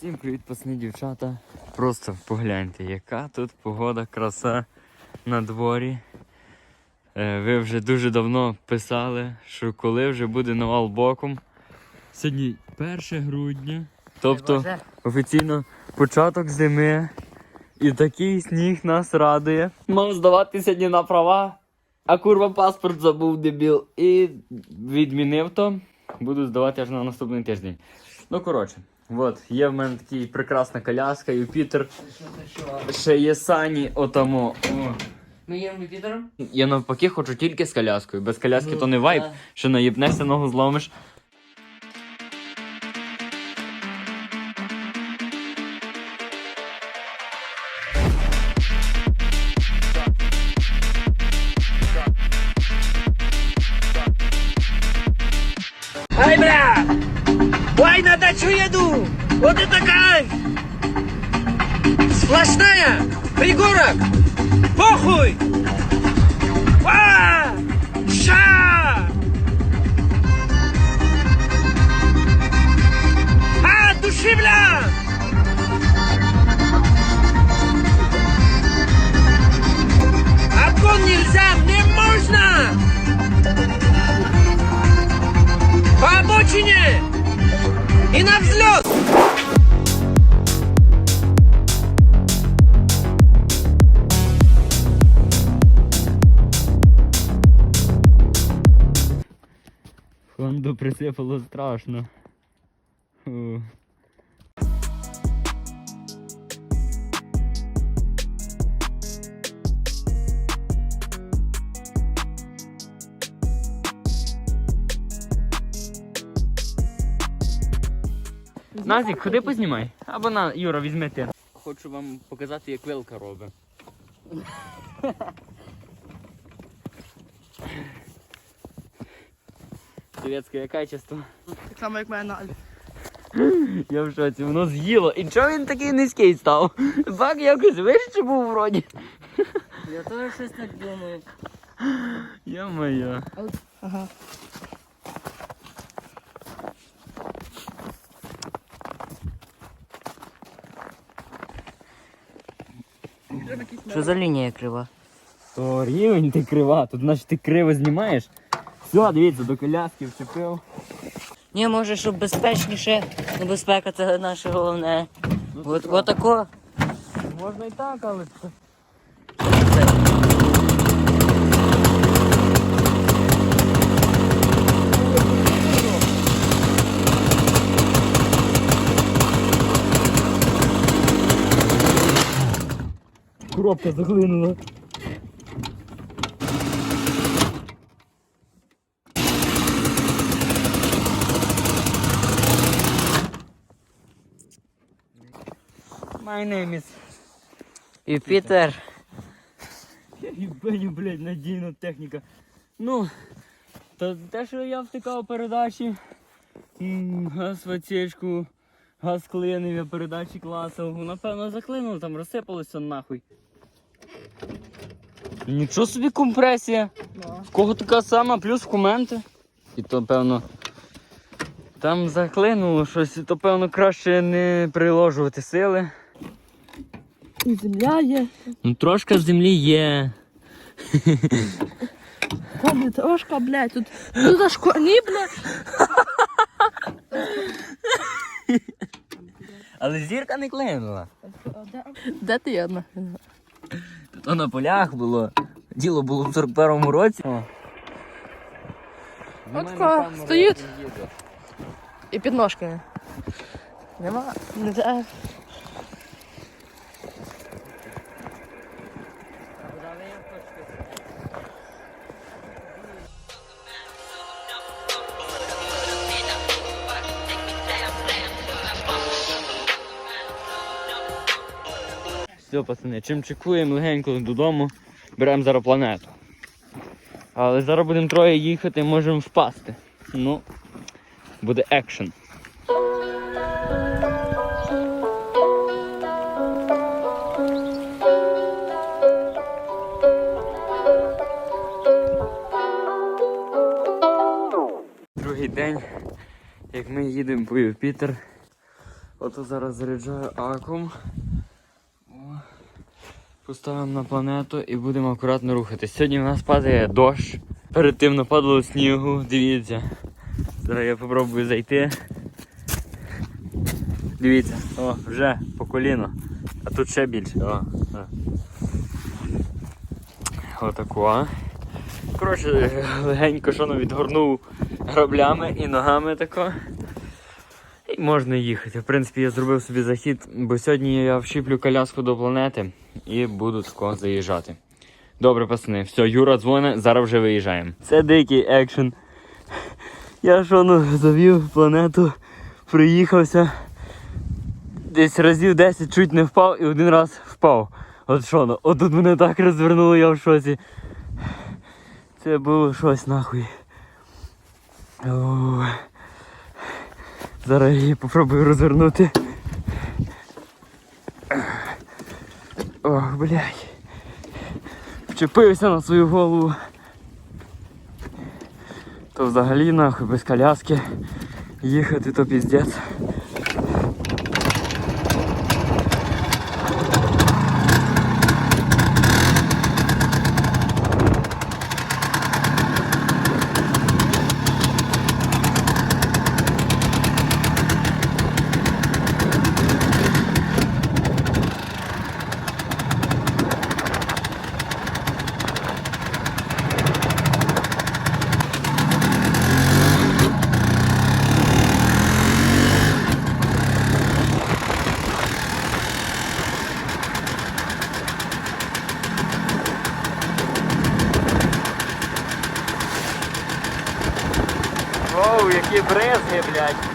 Всім привіт, пацани, дівчата. Просто погляньте, яка тут погода, краса на дворі. Е, Ви вже дуже давно писали, що коли вже буде навал боком. Сьогодні 1 грудня, тобто офіційно початок зими. І такий сніг нас радує. Мав здавати сьогодні на права, а курва паспорт забув дебіл. І відмінив то. Буду здавати аж на наступний тиждень. Ну, коротше, от, є в мене такий прекрасна коляска, Юпітер. Ще є сані отамо. О. Ми є Юпітером? Я навпаки хочу тільки з коляскою. Без коляски Ну, то не вайб, так. що наїбнешся, ногу зломиш. Вот это кайф! Сплошная! Пригорок! Похуй! А! Ша! А, души, бля! Обгон нельзя, мне можно! По обочине! И на взлет! Хонду присипало страшно. Назік, ходи познімай. Або на, Юра, візьми ти. Хочу вам показати, як вилка робить. Совєтське качество. Так само, як мене на Альфі. Я в шоці, воно з'їло. І чого він такий низький став? Бак якось вище був вроді. Я теж щось так думаю. Я моя. Ага. Що за лінія крива? То рівень ти крива, тут значить ти криво знімаєш. Все, дивіться, до коляски вчепив. Ні, може, щоб безпечніше, ну безпека це наше головне. От, отако. Можна і так, але. Коробка заглинула. My name is Юпітер. Єбеню, блядь, надійна техніка. Ну, то те, що я втикав передачі, газ в отсечку, газ клинив, я передачі класив. Напевно, заклинило, там розсипалося нахуй. Нічого собі компресія. В кого така сама, плюс в коменти. І то, певно, там заклинуло щось, то певно краще не приложувати сили. І земля є. Ну трошки землі є. Там не трошка, блядь, тут, тут аж коні, блядь. Але зірка не клинула. Де ти одна? То на полях було. Діло було в 41-му році. Отко, стоїть. І під ножками. Нема. Не де. Все, пацани, чим чекуємо легенько додому, беремо зараз планету. Але зараз будемо троє їхати, можемо впасти. Ну, буде екшен. Другий день, як ми їдемо по Юпітер. Ото зараз заряджаю акум. Поставимо на планету і будемо акуратно рухатись. Сьогодні в нас падає дощ. Перед тим нападало снігу, дивіться. Зараз я попробую зайти. Дивіться, о, вже по коліно. А тут ще більше. О, о. Отако. Коротше, легенько шоно відгорнув граблями і ногами тако. І можна їхати. В принципі, я зробив собі захід, бо сьогодні я вшиплю коляску до планети і буду тако заїжджати. Добре, пацани, все, Юра дзвонить, зараз вже виїжджаємо. Це дикий екшен. Я шону завів планету, приїхався. Десь разів 10 чуть не впав і один раз впав. От шоно, отут мене так розвернуло, я в шоці. Це було щось нахуй. Ой. Зараз її попробую розвернути. Ох, блядь. Вчепився на свою голову. То взагалі нахуй без коляски їхати то піздець. Брезги, блядь.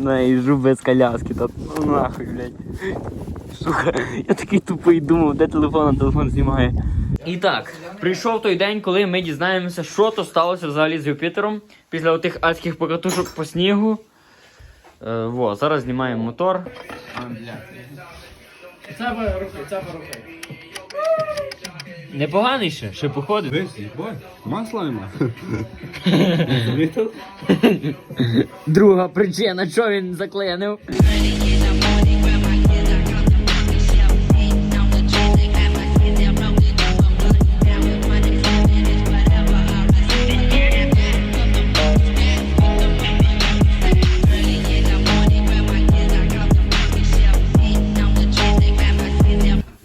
Зимою на їжу без коляски, та ну нахуй, блядь. Сука, я такий тупий думав, де телефон, а телефон знімає. І так, прийшов той день, коли ми дізнаємося, що то сталося взагалі з Юпітером після отих адських покатушок по снігу. Е, во, зараз знімаємо мотор. Непоганий ще, ще походить. Весь, масло нема. Друга причина, що він заклинив.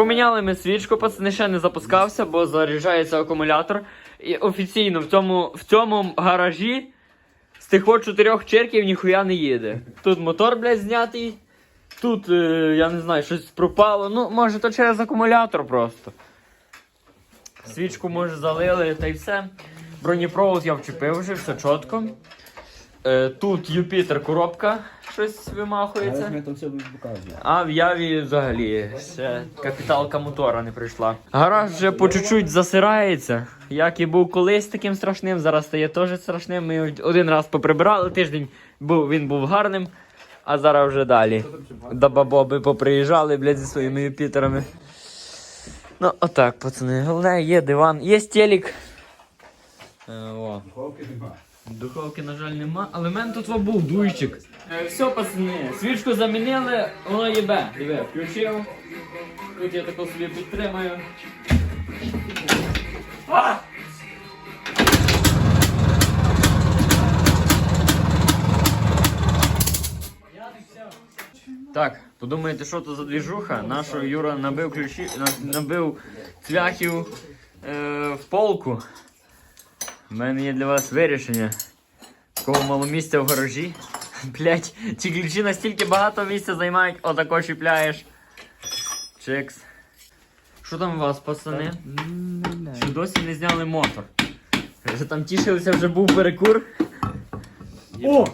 Поміняли ми свічку, пацани ще не запускався, бо заряджається акумулятор. І офіційно в цьому, в цьому гаражі з тих от чотирьох черків ніхуя не їде. Тут мотор, блядь, знятий. Тут, е, я не знаю, щось пропало. Ну, може, то через акумулятор просто. Свічку, може, залили та й все. Бронепровод я вчепив вже, все чітко. Е, тут Юпітер коробка, щось вимахується. там все. А в яві взагалі ще капіталка мотора не прийшла. Гараж вже по чуть-чуть засирається. Як і був колись таким страшним, зараз стає теж страшним. Ми один раз поприбирали тиждень, був, він був гарним, а зараз вже далі. До бабоби поприїжджали, блядь, зі своїми юпітерами. Ну, отак, пацани. Головне, є диван, є стелік. Е, о. Духовки, на жаль, нема, але в мене тут був дуйчик. Е, все, пацани, свічку замінили, воно їбе. Диви, включив. Тут я тако собі підтримаю. А! Так, подумаєте, що то за двіжуха? Наша Юра набив ключі, набив цвяхів е, в полку. У мене є для вас вирішення. Такого мало місця в гаражі. Блять, ці ключі настільки багато місця займають, отако чіпляєш. Чекс. Що там у вас, пацани? Що досі не зняли мотор? Вже там тішилися, вже був перекур. О!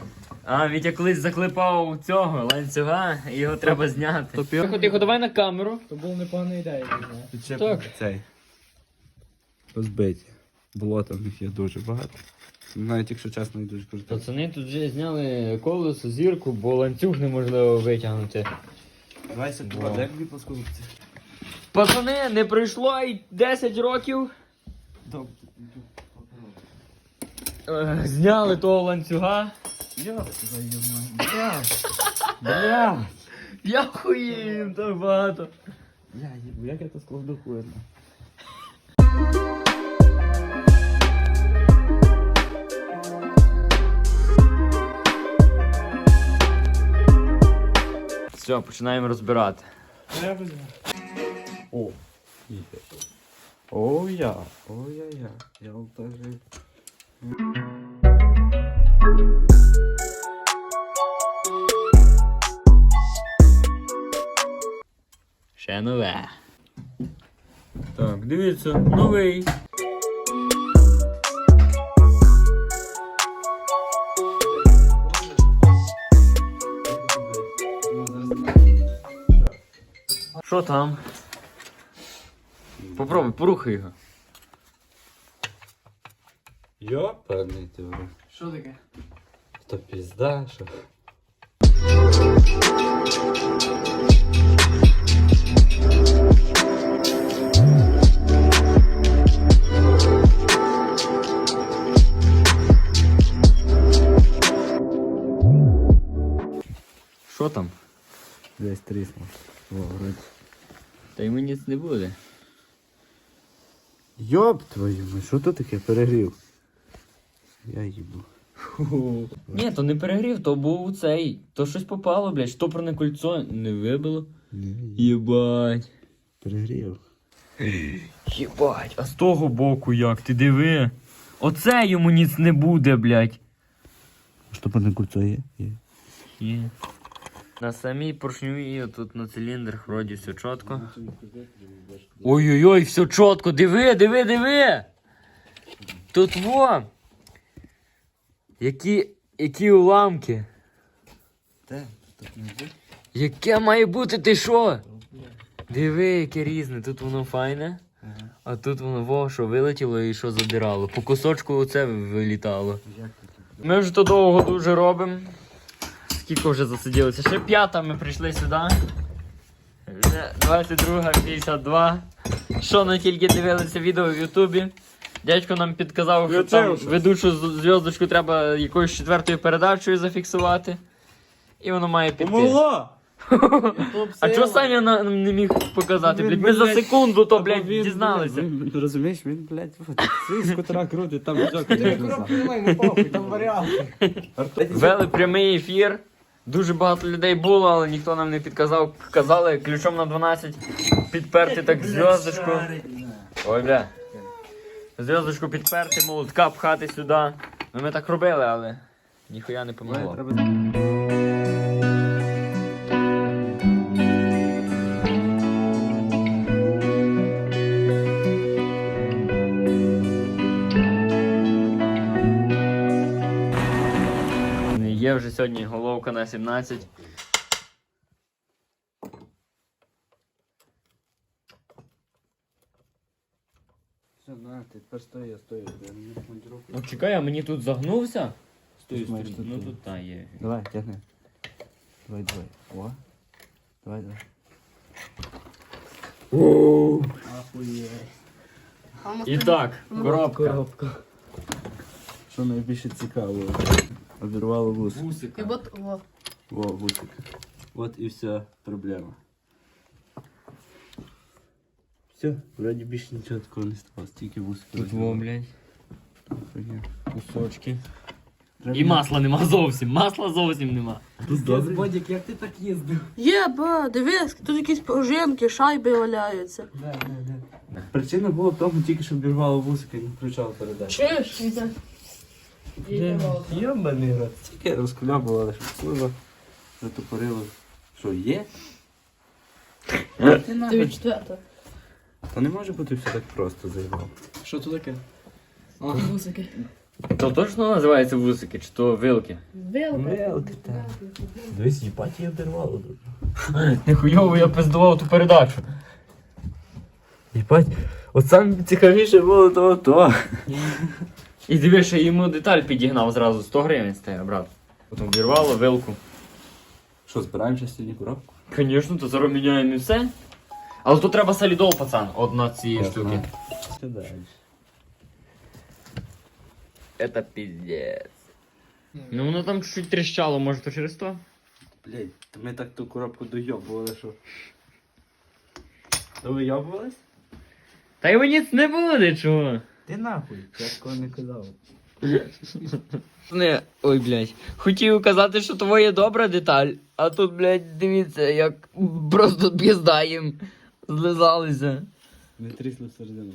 А, Вітя колись заклепав цього ланцюга, і його треба зняти. Тихо, тихо, давай на камеру. То була непогана ідея. Так. Цей. Розбиті. Болота в них є дуже багато. Навіть якщо чесно, і дуже круто. Пацани тут вже зняли колесо, зірку, бо ланцюг неможливо витягнути. Давайся туди, де мені поскупці? Пацани, не пройшло й 10 років. Е, Зняли того ланцюга. Бля! Я хуїм так багато. Я їбу, як я то складу хуйно. Все, починаємо розбирати. О, є. О, я. О, я, я. Я вам теж. Ще нове. Так, дивіться, новий. Що там? Попробуй, порухай його. Йопаний ти. бро. Що таке? То пізда, що. Що там? Десь тріснув. О, вроді. Та йому ніц не буде. Йоп твою, ну що то таке перегрів? Я їбу. Ні, то не перегрів, то був цей. То щось попало, блядь, штопорне кольцо не вибило. Єбать. перегрів. Єбать, а з того боку як? Ти диви. Оце йому ніц не буде, блядь. Що по кольцо є? Є. Є. На самій поршню тут на циліндрах вроді все чітко. Ой-ой-ой, все чітко, диви, диви, диви. Тут во. Які, які уламки. Те, тут не буде. Яке має бути, ти що? Диви, яке різне. Тут воно файне, а тут воно во, що вилетіло і що задирало. По кусочку оце вилітало. Ми вже то довго дуже робимо. Скільки вже засиділися? Ще п'ята ми прийшли сюди. Вже 22.52. Що не тільки дивилися відео в Ютубі. Дядько нам підказав, що там ведучу зв'язочку треба якоюсь четвертою передачею зафіксувати. І воно має піти. Помогло! А чого Саня нам не міг показати? Блядь, ми за секунду то, блядь, дізналися. Він, розумієш, він, блядь, з скутера крутить, там все, Коробки немає, не похуй, там варіанти. Вели прямий ефір. Дуже багато людей було, але ніхто нам не підказав. Казали ключом на 12 підперти так зв'язочку. Ой, бля. Зв'язочку підперти, молотка пхати сюди. Ну ми так робили, але ніхуя не помогло. Є вже сьогодні головка на 17. Все, на, ти тепер стою, я стою, я не можу руку. Ну чекай, а мені тут загнувся? З тої Ти маєш сторони. тут, Ну е, тут та є. Давай, тягни. Давай, давай. О. Давай, давай. І так, коробка. Що найбільше цікаво? Обірвало вус. Вусика. от, о, Во, вусик. От і вся проблема. Все, вроді більше нічого такого не сталося, тільки вусики. Тут во, блядь, кусочки. І масла нема зовсім. Масла зовсім нема. Тут добре. Бодік, як ти так їздив? Є, ба, дивись, тут якісь пружинки, шайби валяються. Причина була в тому, тільки що обірвало вусика і не включало передачу. Чуєш? Йобаний рот. Тільки розкулябували, лише пливо, затопорило. Що, є? Тобі четверта. Та не може бути все так просто заїбав. Що тут таке? Музики. То точно називається вусики, чи то вилки? Вилка. Дивись, їбать її обірвало тут. Нехуйово я пиздував ту передачу. Їбать, от саме цікавіше було то то. І дивись, я йому деталь підігнав зразу 100 гривень стає, брат. Потім обірвало вилку. Що, збираємо частині коробку? Звісно, то зараз міняємо і все. Але тут треба солідол, пацан, одна цієї штуки. Это пиздец. Ну воно там чуть-чуть тріщало, може то через то? Блять, то ми так ту коробку дойобували, що. То вийобувались? Та його ніц не буде, чого? Ти нахуй, я такого не казав. Не, ой, блядь. Хотів казати, що твоє добра деталь, а тут, блядь, дивіться, як просто пізда їм злизалися. Ми трісли всередину.